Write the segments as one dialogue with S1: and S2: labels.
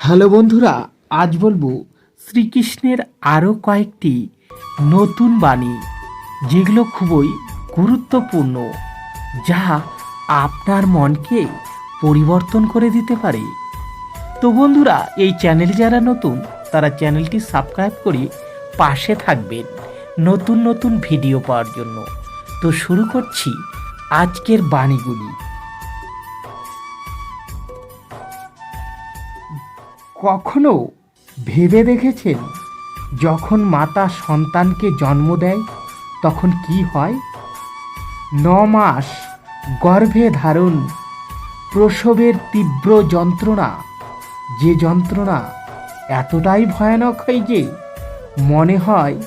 S1: Hello বন্ধুরা, আজ বলব শ্রীকৃষ্ণের আরও কয়েকটি নতুন বাণী, যেগুলো খুবই গুরুত্বপূর্ণ, যা আপনার মনকে পরিবর্তন করে দিতে পারে। তো বন্ধুরা, এই চ্যানেল যারা নতুন, তারা চ্যানেলটি সাবস্ক্রাইব করে পাশে থাকবেন নতুন নতুন ভিডিও পাওয়ার জন্য। তো শুরু করছি আজকের বাণীগুলি। কখনো ভেবে দেখেছেন যখন মাতা সন্তানকে জন্ম দেয়, তখন কি হয়? ন মাস গর্ভে ধারণ, প্রসবের তীব্র যন্ত্রণা। যে যন্ত্রণা এতটাই ভয়ানক হয় যে, মনে হয়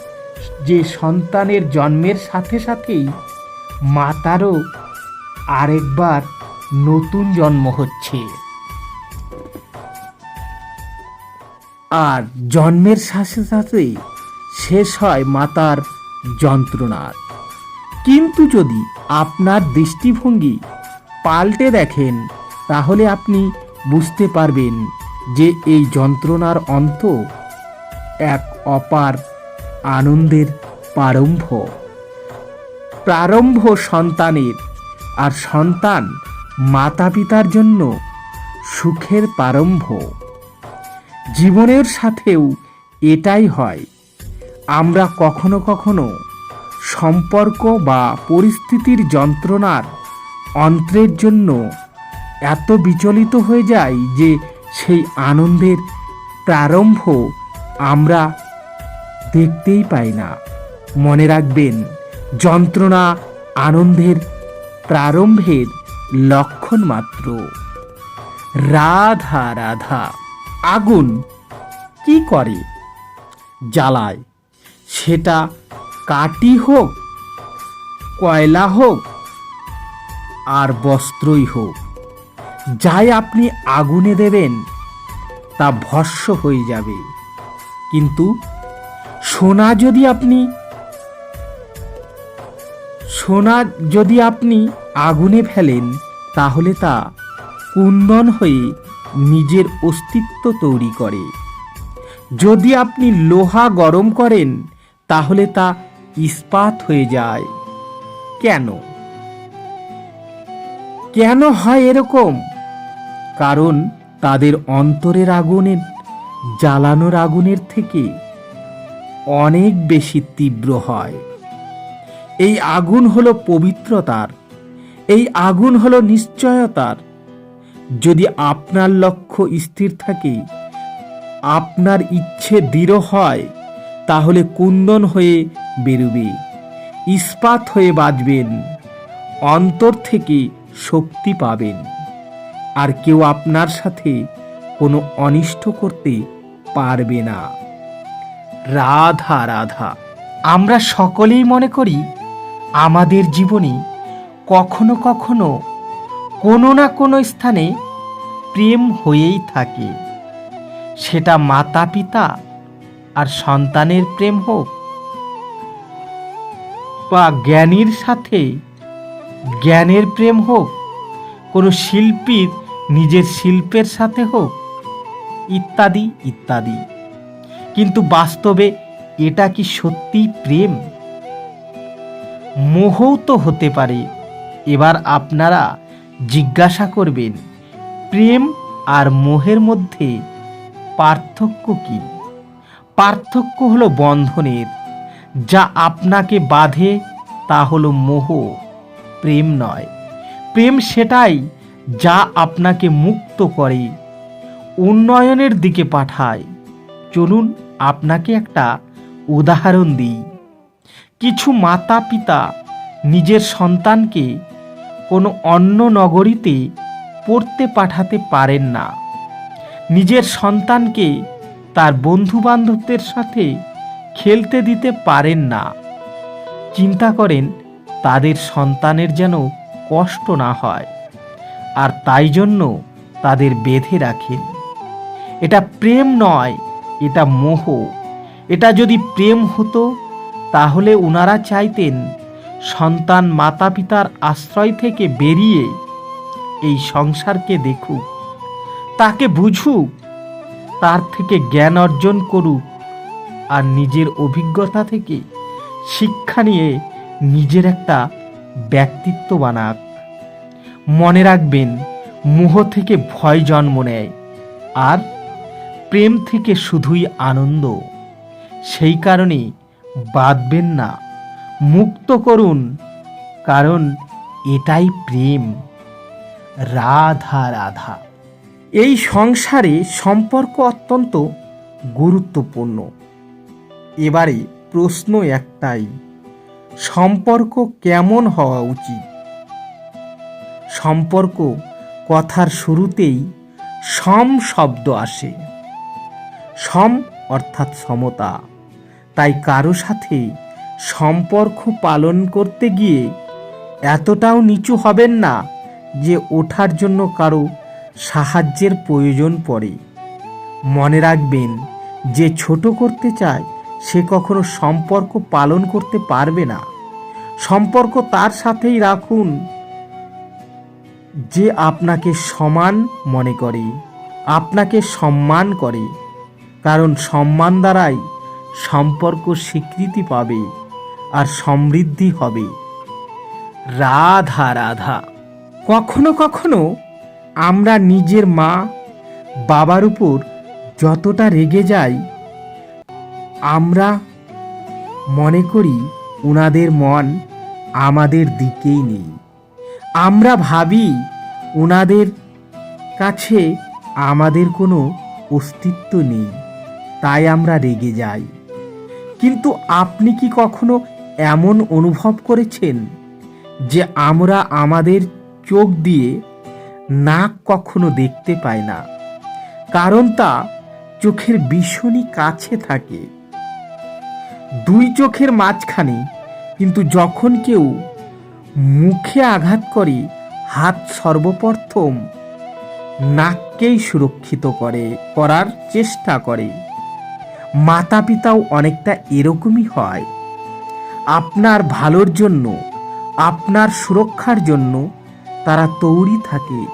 S1: যে সন্তানের জন্মের সাথে সাথেই মাতারও আরেকবার নতুন জন্ম হচ্ছে। আর জন্মের সাথে সাথে শেষ হয় মাতার যন্ত্রণার। কিন্তু যদি আপনার দৃষ্টিভঙ্গি পাল্টে দেখেন, তাহলে আপনি বুঝতে পারবেন যে এই যন্ত্রণার অন্ত এক অপার আনন্দের প্রারম্ভ। প্রারম্ভ সন্তানের আর সন্তান মাতা পিতার জন্য সুখের প্রারম্ভ। জীবনের সাথেও এটাই হয়। আমরা কখনো কখনো সম্পর্ক বা পরিস্থিতির যন্ত্রণার অন্ত্রের জন্য এত বিচলিত হয়ে যাই যে সেই আনন্দের প্রারম্ভ আমরা দেখতেই পাই না। মনে রাখবেন, যন্ত্রণা আনন্দের প্রারম্ভের লক্ষণ মাত্র। রাধা রাধা। আগুন কি করে? জ্বালায়। সেটা কাটি হোক, কয়লা হোক, আর বস্ত্রই হোক। যাই আপনি আগুনে দেবেন, তা ভস্য হয়ে যাবে। কিন্তু সোনা যদি আপনি, সোনা যদি আপনি আগুনে ফেলেন, তাহলে তা কুন্দন হয়ে নিজের অস্তিত্ব তৈরি করে। যদি আপনি লোহা গরম করেন, তাহলে তা ইস্পাত হয়ে যায়। কেন? কেন হয় এরকম? কারণ তাদের অন্তরের আগুনের, জ্বালানোর আগুনের থেকে অনেক বেশি তীব্র হয়। এই আগুন হলো পবিত্রতার, এই আগুন হলো নিশ্চয়তার যদি আপনার লক্ষ্য স্থির থাকে, আপনার ইচ্ছে দৃঢ় হয়, তাহলে কুন্দন হয়ে বেরোবে, ইস্পাত হয়ে বাঁচবেন, অন্তর থেকে শক্তি পাবেন। আর কেউ আপনার সাথে কোনো অনিষ্ট করতে পারবে না। রাধা রাধা, আমরা সকলেই মনে করি, আমাদের জীবনে কখনো কখনো কোনো না কোনো স্থানে প্রেম হয়েই থাকে। সেটা মাতা পিতা আর সন্তানের প্রেম হোক বা জ্ঞানীর সাথে জ্ঞানের প্রেম হোক, কোনো শিল্পীর নিজের শিল্পের সাথে হোক, ইত্যাদি ইত্যাদি। কিন্তু বাস্তবে এটা কি সত্যিই প্রেম? মোহও তো হতে পারে। এবার আপনারা জিজ্ঞাসা করবেন, প্রেম আর মোহের মধ্যে পার্থক্য কি? পার্থক্য হলো বন্ধনের, যা আপনাকে বাঁধে তা হলো মোহ, প্রেম নয়। প্রেম সেটাই যা আপনাকে মুক্ত করে, উন্নয়নের দিকে পাঠায়। চলুন আপনাকে একটা উদাহরণ দিই। কিছু মাতা পিতা নিজের সন্তানকে কোনো অন্য নগরীতে পড়তে পাঠাতে পারেন না। নিজের সন্তানকে তার বন্ধু বান্ধবদের সাথে খেলতে দিতে পারেন না। চিন্তা করেন, তাদের সন্তানের যেন কষ্ট না হয় আর তাই জন্য তাদের বেঁধে রাখেন। এটা প্রেম নয়, এটা মোহ। এটা যদি প্রেম হতো, তাহলে ওনারা চাইতেন সন্তান মাতা পিতার আশ্রয় থেকে বেরিয়ে এই সংসারকে দেখুক, তাকে বুঝুক, তার থেকে জ্ঞান অর্জন করুক আর নিজের অভিজ্ঞতা থেকে শিক্ষা নিয়ে নিজের একটা ব্যক্তিত্ব বানাক। মনে রাখবেন, মোহ থেকে ভয় জন্ম নেয় আর প্রেম থেকে শুধুই আনন্দ। সেই কারণে বাঁধবেন না। মুক্ত করুন, কারণ এটাই প্রেম। রাধা রাধা। এই সংসারে সম্পর্ক অত্যন্ত গুরুত্বপূর্ণ। এবারে প্রশ্ন একটাই, সম্পর্ক কেমন হওয়া উচিত? সম্পর্ক কথার শুরুতেই সম শব্দ আসে। সম অর্থাৎ সমতা। তাই কারও সাথে সম্পর্ক পালন করতে গিয়ে এতটাও নিচু হবেন না যে ওঠার জন্য কারও সাহায্যের প্রয়োজন পড়ে। মনে রাখবেন, যে ছোট করতে চায়, সে কখনো সম্পর্ক পালন করতে পারবে না। সম্পর্ক তার সাথেই রাখুন, যে আপনাকে সমান মনে করে, আপনাকে সম্মান করে। কারণ সম্মান দ্বারাই সম্পর্ক স্বীকৃতি পাবে। আর সমৃদ্ধি হবে। রাধা রাধা, কখনো কখনো আমরা নিজের মা, বাবার উপর যতটা রেগে যাই, আমরা মনে করি ওনাদের মন আমাদের দিকেই নেই। আমরা ভাবি ওনাদের কাছে আমাদের কোনো অস্তিত্ব নেই, তাই আমরা রেগে যাই। কিন্তু আপনি কি কখনো এমন অনুভব করেছেন যে আমরা আমাদের চোখ দিয়ে নাক কখনো দেখতে পাই না। কারণ তা চোখের ভীষণই কাছে থাকে। দুই চোখের মাঝখানে কিন্তু যখন কেউ মুখে আঘাত করে, হাত সর্বপ্রথম নাককেই সুরক্ষিত করে, করার চেষ্টা করে। মাতা পিতাও অনেকটা এরকমই হয়। আপনার ভালোর জন্য, আপনার সুরক্ষার জন্য তারা তৈরি থাকে।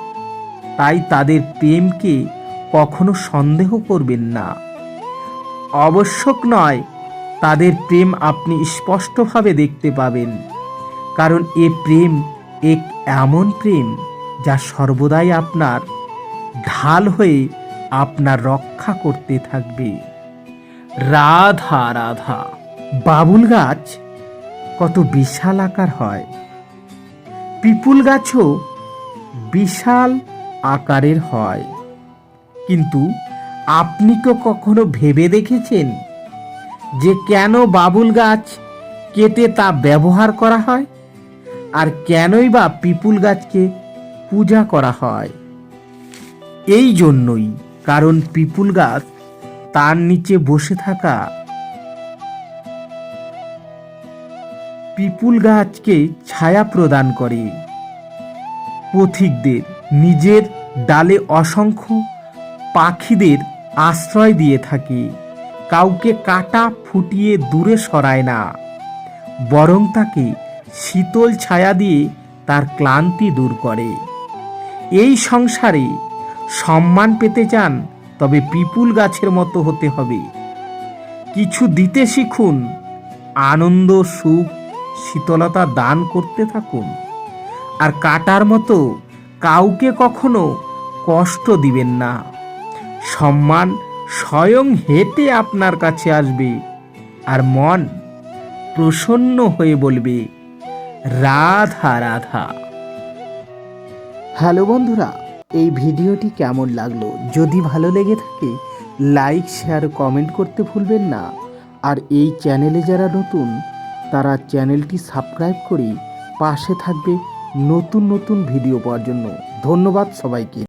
S1: তাই তাদের প্রেমকে কখনো সন্দেহ করবেন না। আবশ্যক নয়, তাদের প্রেম আপনি স্পষ্টভাবে দেখতে পাবেন। কারণ এ প্রেম এক এমন প্রেম যা সর্বদাই আপনার ঢাল হয়ে আপনার রক্ষা করতে থাকবে। রাধা রাধা, বাবুল গাছ কত বিশাল আকার হয়। পিপুল গাছও বিশাল আকারের হয়। কিন্তু আপনি তো কখনো ভেবে দেখেছেন যে কেন বাবুল গাছ কেটে তা ব্যবহার করা হয় আর কেনই বা পিপুল গাছকে পূজা করা হয়? এই জন্যই কারণ পিপুল গাছ তার নিচে বসে থাকা পিপুল গাছকে ছায়া প্রদান করে। পথিকদের নিজের ডালে অসংখ্য পাখিদের আশ্রয় দিয়ে থাকে। কাউকে কাটা ফুটিয়ে দূরে সরায় না। বরং তাকে শীতল ছায়া দিয়ে তার ক্লান্তি দূর করে। এই সংসারে সম্মান পেতে চান, তবে পিপুল গাছের মতো হতে হবে। কিছু দিতে শিখুন, আনন্দ, সুখ শীতলতা দান করতে থাকুন। আর কাটার মতো কাউকে কখনো কষ্ট দিবেন না। সম্মান স্বয়ং হেঁটে আপনার কাছে আসবে আর মন প্রসন্ন হয়ে বলবে, রাধা রাধা। হ্যালো বন্ধুরা, এই ভিডিওটি কেমন লাগল? যদি ভালো লেগে থাকে, লাইক, শেয়ার, কমেন্ট করতে ভুলবেন না। আর এই চ্যানেলে যারা নতুন তারা চ্যানেলটি সাবস্ক্রাইব করে পাশে থাকবে নতুন নতুন ভিডিও পাওয়ার জন্য। ধন্যবাদ সবাইকে।